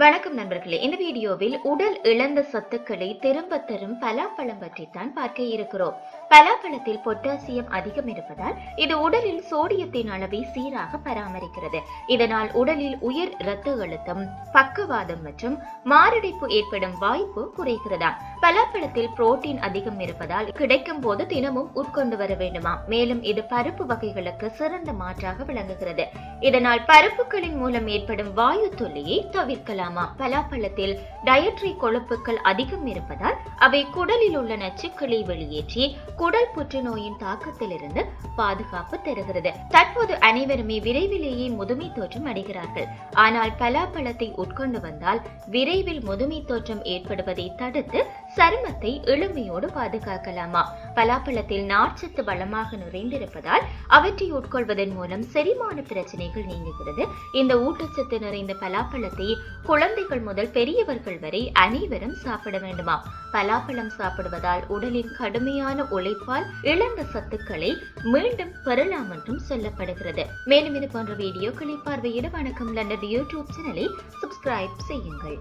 வணக்கம் நண்பர்களே. இந்த வீடியோவில் உடல் இழந்த சத்துக்களை திரும்ப தரும் பலாப்பழம் பற்றித்தான் பார்க்க இருக்கிறோம். பலாப்பழத்தில் பொட்டாசியம் அதிகம் இருப்பதால் இது உடலில் சோடியத்தின் அளவை சீராக பராமரிக்கிறது. இதனால் உடலில் உயர் இரத்த அழுத்தம் பக்கவாதம் மற்றும் மாரடைப்பு ஏற்படும் வாய்ப்பு குறைகிறதாம். பலாப்பழத்தில் புரோட்டீன் அதிகம் இருப்பதால் கிடைக்கும் போது தினமும் உட்கொண்டு வர வேண்டுமா மேலும் இது பருப்பு வகைகளுக்கு சிறந்த மாற்றாக விளங்குகிறது. இதனால் பருப்புகளின் மூலம் ஏற்படும் வாயு தொல்லையை தவிர்க்கலாம். பலாப்பழத்தில் டயட்ரி கொழுப்புகள் அதிகம் இருப்பதால் அவை குடலில் உள்ள நச்சுக்களை வெளியேற்றி குடல் புற்றுநோயின் தாக்கத்திலிருந்து பாதுகாப்பு தருகிறது. தற்போது அனைவருமே விரைவிலேயே முதுமை தோற்றம் அடைகிறார்கள். ஆனால் பலாப்பழத்தை உட்கொண்டு வந்தால் விரைவில் முதுமை தோற்றம் ஏற்படுவதை தடுத்து சருமத்தை எளிமையோடு பாதுகாக்கலாமா? பலாப்பழத்தில் நார்ச்சத்து வளமாக நிறைந்திருப்பதால் அவற்றை உட்கொள்வதன் மூலம் செரிமான பிரச்சனைகள் நீங்குகிறது. இந்த ஊட்டச்சத்து நிறைந்த பலாப்பழத்தை குழந்தைகள் முதல் பெரியவர்கள் வரை அனைவரும் சாப்பிட வேண்டுமா? பலாப்பழம் சாப்பிடுவதால் உடலின் கடுமையான உழைப்பால் இழந்த சத்துக்களை மீண்டும் பெறலாம் என்றும் சொல்லப்படுகிறது. மேலும் இது போன்ற வீடியோக்களை பார்வையிட வணக்கம். லண்டது யூடியூப் சேனலை சப்ஸ்கிரைப் செய்யுங்கள்.